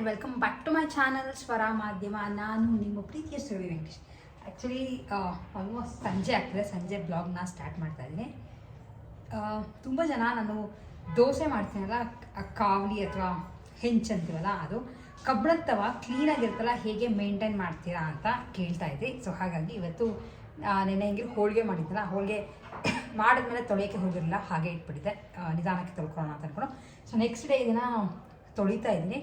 And welcome back to my channel Swara Madhyama ನಾನು ನಿಮ್ಮ ಪ್ರೀತಿಯ ಸುರವಿ ವೆಂಕಟೇಶ್. ಆ್ಯಕ್ಚುಲಿ ಆಲ್ಮೋಸ್ಟ್ ಸಂಜೆ ಆಗ್ತದೆ. ಸಂಜೆ ಬ್ಲಾಗ್ನ ಸ್ಟಾರ್ಟ್ ಮಾಡ್ತಾ ಇದ್ದೀನಿ. ತುಂಬ ಜನ ನಾನು ದೋಸೆ ಮಾಡ್ತೀನಲ್ಲ ಕಾವಲಿ ಅಥವಾ ಹೆಂಚ್ ಅಂತೀವಲ್ಲ ಅದು ಕಬ್ಬಣದ ತವ ಕ್ಲೀನಾಗಿರ್ತಲ್ಲ ಹೇಗೆ ಮೇಂಟೈನ್ ಮಾಡ್ತೀರಾ ಅಂತ ಕೇಳ್ತಾ ಇದ್ದೆ. ಸೊ ಹಾಗಾಗಿ ಇವತ್ತು ನೆನ್ನೆ ಹೆಂಗೆ ಹೋಳಿಗೆ ಮಾಡಿದ್ದಲ್ಲ ಹೋಳಿಗೆ ಮಾಡಿದ್ಮೇಲೆ ತೊಳೆಯೋಕ್ಕೆ ಹೋಗಿರಲಿಲ್ಲ, ಹಾಗೆ ಇಟ್ಬಿಟ್ಟಿದ್ದೆ. ನಿಧಾನಕ್ಕೆ ತೊಳ್ಕೊಳ್ಳೋಣ ಅಂತ ಅಂದ್ಕೊಂಡು ಸೊ ನೆಕ್ಸ್ಟ್ ಡೇ ಇದನ್ನು ತೊಳಿತಾ ಇದ್ದೀನಿ.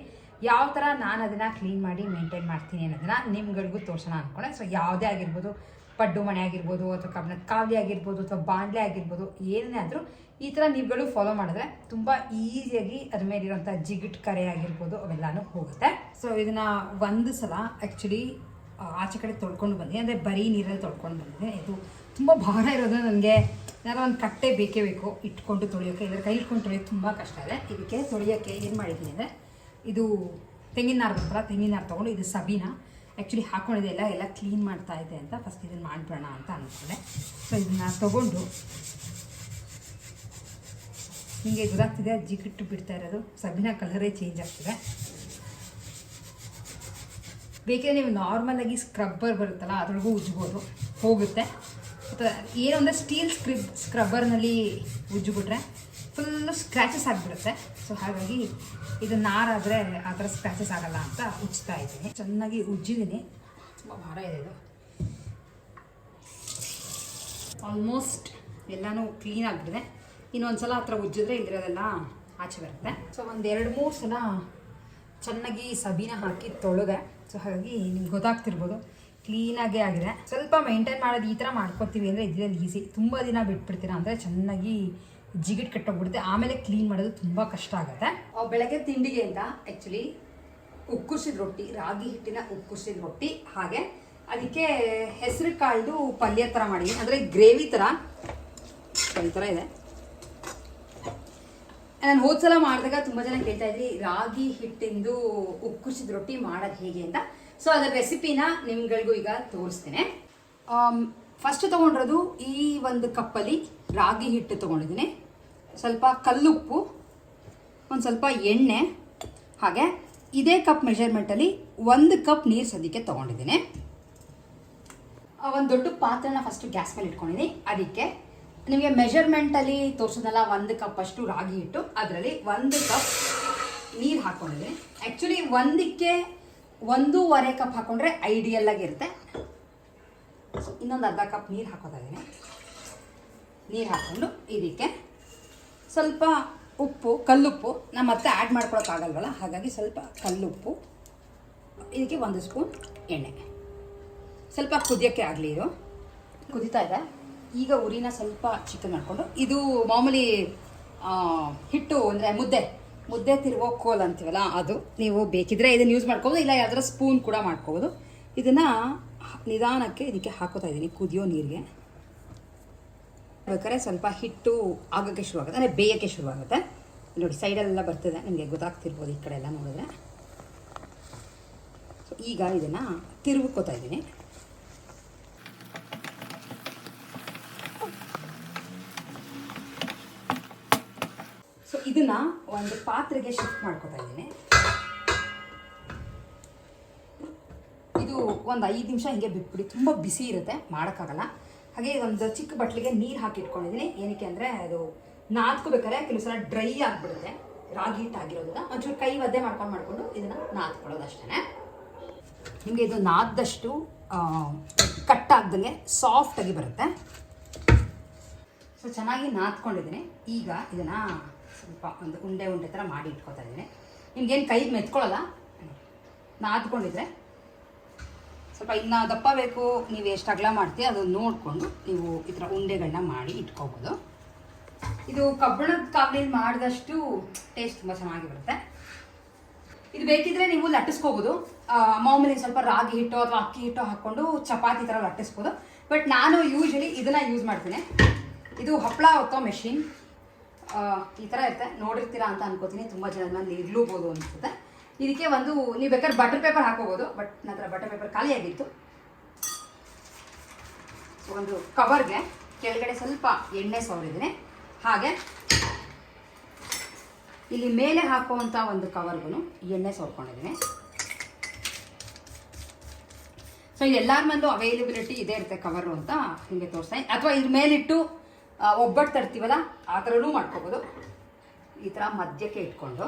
ಯಾವ ಥರ ನಾನು ಅದನ್ನು ಕ್ಲೀನ್ ಮಾಡಿ ಮೇಂಟೈನ್ ಮಾಡ್ತೀನಿ ಅನ್ನೋದನ್ನು ನಿಮ್ಗಳಿಗೂ ತೋರ್ಸೋಣ ಅಂದ್ಕೊಂಡೆ ಸೊ ಯಾವುದೇ ಆಗಿರ್ಬೋದು, ಪಡ್ಡು ಮನೆ ಆಗಿರ್ಬೋದು ಅಥವಾ ಕಬ್ಬಣದ ಕಾವಲಿ ಆಗಿರ್ಬೋದು ಅಥವಾ ಬಾಂಡ್ಲೆ ಆಗಿರ್ಬೋದು, ಏನೇ ಆದರೂ ಈ ಥರ ನೀವುಗಳು ಫಾಲೋ ಮಾಡಿದ್ರೆ ತುಂಬ ಈಸಿಯಾಗಿ ಅದ್ರ ಮೇಲಿರೋಂಥ ಜಿಗಿಟ್ ಕರೆ ಆಗಿರ್ಬೋದು ಅವೆಲ್ಲನೂ ಹೋಗುತ್ತೆ. ಸೊ ಇದನ್ನು ಒಂದು ಸಲ ಆ್ಯಕ್ಚುಲಿ ಆಚೆ ಕಡೆ ತೊಳ್ಕೊಂಡು ಬಂದಿದ್ದೀನಿ ಅಂದರೆ ಬರೀ ನೀರಲ್ಲಿ ತೊಳ್ಕೊಂಡು ಬಂದಿದ್ದೀನಿ. ಇದು ತುಂಬ ಭಾರ ಇರೋದು ನನಗೆ ನಾನು ಒಂದು ಕಟ್ಟೆ ಬೇಕೇ ಬೇಕು, ಇಟ್ಕೊಂಡು ತೊಳೆಯೋಕ್ಕೆ ಇದ್ರ ಕೈ ಇಟ್ಕೊಂಡು ತೊಳೆಯೋಕ್ಕೆ ತುಂಬ ಕಷ್ಟ ಇದೆ. ಇದಕ್ಕೆ ತೊಳೆಯೋಕ್ಕೆ ಏನು ಮಾಡಿದ್ದೀನಿ ಅಂದರೆ ಇದು ತೆಂಗಿನ ನಾರು ಬರ್ತಲ್ಲ ತೆಂಗಿನ ನಾರು ತೊಗೊಂಡು ಇದು ಸಬೀನ. ಆ್ಯಕ್ಚುಲಿ ಹಾಕ್ಕೊಂಡಿದೆ ಎಲ್ಲ ಎಲ್ಲ ಕ್ಲೀನ್ ಮಾಡ್ತಾ ಇದೆ ಅಂತ ಫಸ್ಟ್ ಇದನ್ನು ಮಾಡಿಬಿಡೋಣ ಅಂತ ಅನ್ಕೊಂಡೆ. ಸೊ ಇದನ್ನ ತೊಗೊಂಡು ಹೀಗೆ ಗೊತ್ತಾಗ್ತಿದೆ, ಜಿಗಿಟ್ಟು ಬಿಡ್ತಾ ಇರೋದು. ಸಬೀನ ಕಲರೇ ಚೇಂಜ್ ಆಗ್ತಿದೆ. ಬೇಕಿದ್ರೆ ನೀವು ನಾರ್ಮಲಾಗಿ ಸ್ಕ್ರಬ್ಬರ್ ಬರುತ್ತಲ್ಲ, ಅದ್ರೊಳಗೂ ಉಜ್ಬೋದು, ಹೋಗುತ್ತೆ. ಅಥವಾ ಏನು ಸ್ಟೀಲ್ ಸ್ಕ್ರಿಬ್ ಸ್ಕ್ರಬ್ಬರ್ನಲ್ಲಿ ಉಜ್ಜಿಬಿಟ್ರೆ ಫುಲ್ಲು ಸ್ಕ್ರ್ಯಾಚಸ್ ಆಗಿಬಿಡುತ್ತೆ. ಸೊ ಹಾಗಾಗಿ ಇದು ನಾರಾದರೆ ಆ ಥರ ಸ್ಕ್ರ್ಯಾಚಸ್ ಆಗಲ್ಲ ಅಂತ ಉಜ್ತಾ ಇದ್ದೀನಿ. ಚೆನ್ನಾಗಿ ಉಜ್ಜಿದ್ದೀನಿ. ತುಂಬ ಭಾರ ಇದೆ ಇದು. ಆಲ್ಮೋಸ್ಟ್ ಎಲ್ಲನೂ ಕ್ಲೀನ್ ಆಗಿಬಿಟ್ಟಿದೆ. ಇನ್ನೊಂದು ಸಲ ಹತ್ರ ಉಜ್ಜಿದ್ರೆ ಇಲ್ಲಿರೋದೆಲ್ಲ ಆಚೆ ಬರುತ್ತೆ. ಸೊ ಒಂದು ಎರಡು ಮೂರು ಸಲ ಚೆನ್ನಾಗಿ ಸಬೀನ ಹಾಕಿ ತೊಳೆದೆ. ಸೊ ಹಾಗಾಗಿ ನಿಮ್ಗೆ ಗೊತ್ತಾಗ್ತಿರ್ಬೋದು ಕ್ಲೀನಾಗೇ ಆಗಿದೆ. ಸ್ವಲ್ಪ ಮೇಂಟೈನ್ ಮಾಡೋದು ಈ ಥರ ಮಾಡ್ಕೊತೀವಿ ಅಂದರೆ ಇದರಲ್ಲಿ ಈಸಿ ತುಂಬ ದಿನ ಬಿಟ್ಬಿಡ್ತೀರಾ ಅಂದರೆ ಚೆನ್ನಾಗಿ ಜಿಗಿಟ್ ಕಟ್ಟೋಗ್ಬಿಡುತ್ತೆ. ಆಮೇಲೆ ಕ್ಲೀನ್ ಮಾಡೋದು ತುಂಬ ಕಷ್ಟ ಆಗುತ್ತೆ. ಬೆಳಗ್ಗೆ ತಿಂಡಿಗೆ ಅಂತ ಆ್ಯಕ್ಚುಲಿ ಉಕ್ಕುಸಿದ ರೊಟ್ಟಿ, ರಾಗಿ ಹಿಟ್ಟಿನ ಉಕ್ಕುಸಿದ ರೊಟ್ಟಿ, ಹಾಗೆ ಅದಕ್ಕೆ ಹೆಸರು ಕಾಳ್ದು ಪಲ್ಯ ಥರ ಮಾಡಿ ಅಂದರೆ ಗ್ರೇವಿ ಥರ ಈ ಥರ ಇದೆ. ನಾನು ಹೋದ ಸಲ ಮಾಡಿದಾಗ ತುಂಬ ಜನ ಕೇಳ್ತಾ ಇದ್ರಿ, ರಾಗಿ ಹಿಟ್ಟಿಂದು ಉಕ್ಕುಸಿದ ರೊಟ್ಟಿ ಮಾಡೋದು ಹೇಗೆ ಅಂತ. ಸೊ ಅದರ ರೆಸಿಪಿನ ನಿಮ್ಗಳಿಗೂ ಈಗ ತೋರಿಸ್ತೇನೆ. ಫಸ್ಟ್ ತೊಗೊಂಡಿರೋದು ಈ ಒಂದು ಕಪ್ಪಲ್ಲಿ ರಾಗಿ ಹಿಟ್ಟು ತೊಗೊಂಡಿದ್ದೀನಿ. ಸ್ವಲ್ಪ ಕಲ್ಲುಪ್ಪು, ಒಂದು ಸ್ವಲ್ಪ ಎಣ್ಣೆ, ಹಾಗೆ ಇದೇ ಕಪ್ ಮೆಷರ್ಮೆಂಟಲ್ಲಿ ಒಂದು ಕಪ್ ನೀರು ಸದ್ಯಕ್ಕೆ ತೊಗೊಂಡಿದ್ದೀನಿ. ಒಂದು ದೊಡ್ಡ ಪಾತ್ರೆನ ಫಸ್ಟ್ ಗ್ಯಾಸ್ ಮೇಲೆ ಇಟ್ಕೊಂಡಿದ್ದೀನಿ ಅದಕ್ಕೆ ನಿಮಗೆ ಮೆಷರ್ಮೆಂಟಲ್ಲಿ ತೋರಿಸೋದಲ್ಲ ಒಂದು ಕಪ್ ಅಷ್ಟು ರಾಗಿ ಇಟ್ಟು ಅದರಲ್ಲಿ ಒಂದು ಕಪ್ ನೀರು ಹಾಕ್ಕೊಂಡಿದ್ದೀನಿ ಆ್ಯಕ್ಚುಲಿ ಒಂದಕ್ಕೆ ಒಂದೂವರೆ ಕಪ್ ಹಾಕ್ಕೊಂಡ್ರೆ ಐಡಿಯಲ್ ಆಗಿರುತ್ತೆ ಇನ್ನೊಂದು ಅರ್ಧ ಕಪ್ ನೀರು ಹಾಕೋತಾ ಇದ್ದೀನಿ. ನೀರು ಹಾಕ್ಕೊಂಡು ಇದಕ್ಕೆ ಸ್ವಲ್ಪ ಉಪ್ಪು, ಕಲ್ಲುಪ್ಪು ನಾನು ಮತ್ತೆ ಆ್ಯಡ್ ಮಾಡ್ಕೊಳಕ್ಕಾಗಲ್ವಲ್ಲ ಹಾಗಾಗಿ ಸ್ವಲ್ಪ ಕಲ್ಲುಪ್ಪು, ಇದಕ್ಕೆ ಒಂದು ಸ್ಪೂನ್ ಎಣ್ಣೆ. ಸ್ವಲ್ಪ ಕುದಿಯೋಕ್ಕೆ ಆಗಲಿ ಇದು. ಕುದಿತಾ ಇದೆ. ಈಗ ಉರಿನ ಸ್ವಲ್ಪ ಚಿಕನ್ ಮಾಡಿಕೊಂಡು, ಇದು ಮಾಮೂಲಿ ಹಿಟ್ಟು ಅಂದರೆ ಮುದ್ದೆ. ಮುದ್ದೆ ತಿರುಗೋ ಕೋಲ್ ಅಂತೀವಲ್ಲ, ಅದು ನೀವು ಬೇಕಿದ್ರೆ ಇದನ್ನು ಯೂಸ್ ಮಾಡ್ಕೋಬೋದು, ಇಲ್ಲ ಯಾವ್ದಾರ ಸ್ಪೂನ್ ಕೂಡ ಮಾಡ್ಕೋಬೋದು. ಇದನ್ನು ನಿಧಾನಕ್ಕೆ ಇದಕ್ಕೆ ಹಾಕೋತಾ ಇದ್ದೀನಿ ಕುದಿಯೋ ನೀರಿಗೆ. ಬೇಕಾದ್ರೆ ಸ್ವಲ್ಪ ಹಿಟ್ಟು ಆಗೋಕ್ಕೆ ಶುರುವಾಗುತ್ತೆ. ಅಂದರೆ ಬೇಯೋಕ್ಕೆ ಶುರುವಾಗುತ್ತೆ. ನೋಡಿ ಸೈಡಲ್ಲೆಲ್ಲ ಬರ್ತದೆ. ನಿಮಗೆ ಗೊತ್ತಾಗ್ತಿರ್ಬೋದು ಈ ಕಡೆ ಎಲ್ಲ ನೋಡಿದ್ರೆ. ಸೊ ಈಗ ಇದನ್ನು ತಿರುಗ್ಕೋತಾ ಇದ್ದೀನಿ. ಸೊ ಇದನ್ನ ಒಂದು ಪಾತ್ರೆಗೆ ಶಿಫ್ಟ್ ಮಾಡ್ಕೋತಾ ಇದ್ದೀನಿ. ಇದು ಒಂದು ಐದು ನಿಮಿಷ ಹಿಂಗೆ ಬಿಟ್ಬಿಡಿ. ತುಂಬ ಬಿಸಿ ಇರುತ್ತೆ. ಮಾಡೋಕ್ಕಾಗಲ್ಲ. ಹಾಗೆ ಒಂದು ಚಿಕ್ಕ ಬಟ್ಲಿಗೆ ನೀರು ಹಾಕಿ ಇಟ್ಕೊಂಡಿದ್ದೀನಿ. ಏನಕ್ಕೆ ಅಂದರೆ ಅದು ನಾದ್ಕೋಬೇಕಾದ್ರೆ ಕೆಲವು ಸಲ ಡ್ರೈ ಆಗಿಬಿಡುತ್ತೆ. ರಾಗಿ ಹಿಟ್ಟು ಆಗಿರೋದನ್ನ ಒಂಚೂರು ಕೈ ಒದ್ದೆ ಮಾಡ್ಕೊಂಡು ಮಾಡಿಕೊಂಡು ಇದನ್ನು ನಾದ್ಕೊಳ್ಳೋದು ಅಷ್ಟೇ ನಿಮಗೆ ಇದು ನಾದ್ದಷ್ಟು ಕಟ್ಟಾಗ್ದಂಗೆ ಸಾಫ್ಟಾಗಿ ಬರುತ್ತೆ. ಸೊ ಚೆನ್ನಾಗಿ ನಾದ್ಕೊಂಡಿದ್ದೀನಿ. ಈಗ ಇದನ್ನು ಸ್ವಲ್ಪ ಒಂದು ಉಂಡೆ ಉಂಡೆ ಥರ ಮಾಡಿ ಇಟ್ಕೊತಾ ಇದ್ದೀನಿ. ನಿಮ್ಗೇನು ಕೈಗೆ ಮೆತ್ಕೊಳ್ಳಲ್ಲ ನಾದ್ಕೊಂಡಿದ್ರೆ ಸ್ವಲ್ಪ ಇನ್ನು ದಪ್ಪ ಬೇಕು, ನೀವು ಎಷ್ಟು ಅಗಲ ಮಾಡ್ತೀವಿ ಅದನ್ನು ನೋಡಿಕೊಂಡು ನೀವು ಈ ಥರ ಉಂಡೆಗಳನ್ನ ಮಾಡಿ ಇಟ್ಕೋಬೋದು. ಇದು ಕಬ್ಬಣದ ಕಾವಲಿಯಲ್ಲಿ ಮಾಡಿದಷ್ಟು ಟೇಸ್ಟ್ ತುಂಬ ಚೆನ್ನಾಗಿ ಬರುತ್ತೆ. ಇದು ಬೇಕಿದ್ರೆ ನೀವು ಲಟ್ಟಿಸ್ಕೋಬೋದು. ಮಾಮೂಲಿ ಸ್ವಲ್ಪ ರಾಗಿ ಹಿಟ್ಟು ಅಥವಾ ಅಕ್ಕಿ ಹಿಟ್ಟು ಹಾಕ್ಕೊಂಡು ಚಪಾತಿ ಥರ ಲಟ್ಟಿಸ್ಬೋದು. ಬಟ್ ನಾನು ಯೂಶಲಿ ಇದನ್ನು ಯೂಸ್ ಮಾಡ್ತೀನಿ. ಇದು ಹಪ್ಪಳ ಹೊತ್ತೋ ಮೆಷಿನ್. ಈ ಥರ ಇರುತ್ತೆ. ನೋಡಿರ್ತೀರಾ ಅಂತ ಅನ್ಕೋತೀನಿ. ತುಂಬ ಜನ ಇರ್ಲೂಬೋದು ಅನ್ಸುತ್ತೆ. ಇದಕ್ಕೆ ಒಂದು, ನೀವು ಬೇಕಾದ್ರೆ ಬಟರ್ ಪೇಪರ್ ಹಾಕೋಬೋದು ಬಟ್ ನಂತರ ಬಟರ್ ಪೇಪರ್ ಖಾಲಿಯಾಗಿತ್ತು. ಒಂದು ಕವರ್ಗೆ ಕೆಳಗಡೆ ಸ್ವಲ್ಪ ಎಣ್ಣೆ ಸವರಿದ್ದೀನಿ ಹಾಗೆ ಇಲ್ಲಿ ಮೇಲೆ ಹಾಕುವಂಥ ಒಂದು ಕವರ್ಗೂ ಎಣ್ಣೆ ಸೋರ್ಕೊಂಡಿದ್ದೀನಿ. ಸೊ ಇದು ಎಲ್ಲರ ಮೇಲೂ ಅವೈಲಬಿಲಿಟಿ ಇದೆ ಇರುತ್ತೆ ಕವರು ಅಂತ ನಿಮಗೆ ತೋರಿಸ್ತಾ ಅಥವಾ ಇದ್ರ ಮೇಲಿಟ್ಟು ಒಬ್ಬಟ್ಟು ತರ್ತೀವಲ್ಲ, ಆ ಥರನೂ ಮಾಡ್ಕೋಬೋದು. ಈ ಥರ ಮಧ್ಯಕ್ಕೆ ಇಟ್ಕೊಂಡು.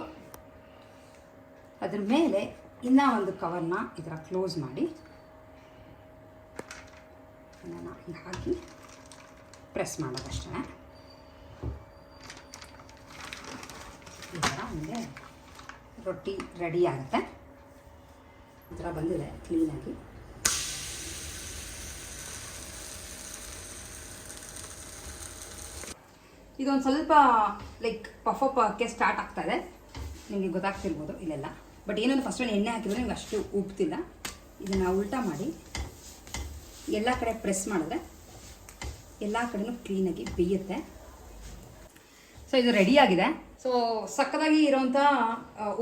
ಅದ್ರ ಮೇಲೆ ಇನ್ನೂ ಒಂದು ಕವರ್ನ ಇದರ ಕ್ಲೋಸ್ ಮಾಡಿ. ಅದನ್ನು ಹಾಕಿ ಪ್ರೆಸ್ ಮಾಡೋದಷ್ಟೇ. ಈ ಥರ ರೊಟ್ಟಿ ರೆಡಿ ಆಗುತ್ತೆ. ಈ ಥರ ಬಂದಿದೆ ಕ್ಲೀನಾಗಿ ಇದೊಂದು ಸ್ವಲ್ಪ ಲೈಕ್ ಪಫ್ ಸ್ಟಾರ್ಟ್ ಆಗ್ತಾ ಇದೆ. ನಿಮಗೆ ಗೊತ್ತಾಗ್ತಿರ್ಬೋದು ಇಲ್ಲೆಲ್ಲ. ಬಟ್ ಏನಂದ್ರೆ ಫಸ್ಟ್ ಒಂದು ಎಣ್ಣೆ ಹಾಕಿದ್ರೆ ನಿಮ್ಗೆ ಅಷ್ಟು ಉಪ್ತಿಲ್ಲ ಇದನ್ನು ಉಲ್ಟಾ ಮಾಡಿ ಎಲ್ಲ ಕಡೆ ಪ್ರೆಸ್ ಮಾಡಿದ್ರೆ ಎಲ್ಲ ಕಡೆನೂ ಕ್ಲೀನಾಗಿ ಬೇಯುತ್ತೆ. ಸೊ ಇದು ರೆಡಿ ಆಗಿದೆ. ಸೊ ಸಕ್ಕದಾಗಿ ಇರೋಂಥ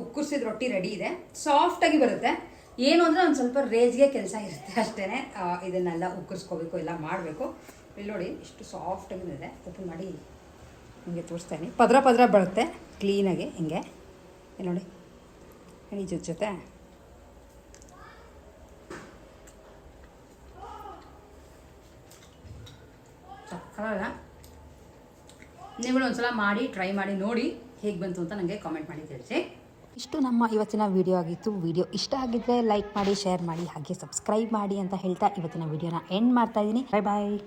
ಉಕ್ಕುರ್ಸಿದ ರೊಟ್ಟಿ ರೆಡಿ ಇದೆ. ಸಾಫ್ಟಾಗಿ ಬರುತ್ತೆ. ಏನು ಅಂದರೆ ಒಂದು ಸ್ವಲ್ಪ ರೇಜ್ಗೆ ಕೆಲಸ ಇರುತ್ತೆ ಅಷ್ಟೇ ಇದನ್ನೆಲ್ಲ ಉಕ್ಕುರ್ಸ್ಕೋಬೇಕು, ಎಲ್ಲ ಮಾಡಬೇಕು. ಇಲ್ಲಿ ನೋಡಿ, ಇಷ್ಟು ಸಾಫ್ಟಾಗಿ ಇದೆ ಓಪನ್ ಮಾಡಿ ನಿಮಗೆ ತೋರಿಸ್ತಾ ಇದೀನಿ ಪದ್ರ ಪದ್ರ ಬರುತ್ತೆ. ಕ್ಲೀನಾಗಿ ಹಿಂಗೆ. ಇಲ್ಲಿ ನೋಡಿ. ಎಣ್ಣೆ ಜೊತೆ ಸಕ್ಕತ್ತಾಗಿದೆ. ನೀವುಗಳು ಒಂದ್ಸಲ ಮಾಡಿ ಟ್ರೈ ಮಾಡಿ, ನೋಡಿ ಹೇಗೆ ಬಂತು ಅಂತ ನನಗೆ ಕಾಮೆಂಟ್ ಮಾಡಿ ತಿಳಿಸಿ ಇಷ್ಟು ನಮ್ಮ ಇವತ್ತಿನ ವಿಡಿಯೋ ಆಗಿತ್ತು. ವಿಡಿಯೋ ಇಷ್ಟ ಆಗಿದ್ದರೆ ಲೈಕ್ ಮಾಡಿ ಶೇರ್ ಮಾಡಿ, ಹಾಗೆ ಸಬ್ಸ್ಕ್ರೈಬ್ ಮಾಡಿ ಅಂತ ಹೇಳ್ತಾ ಇವತ್ತಿನ ವಿಡಿಯೋನ ಎಂಡ್ ಮಾಡ್ತಾ ಇದ್ದೀನಿ. ಬಾಯ್ ಬಾಯ್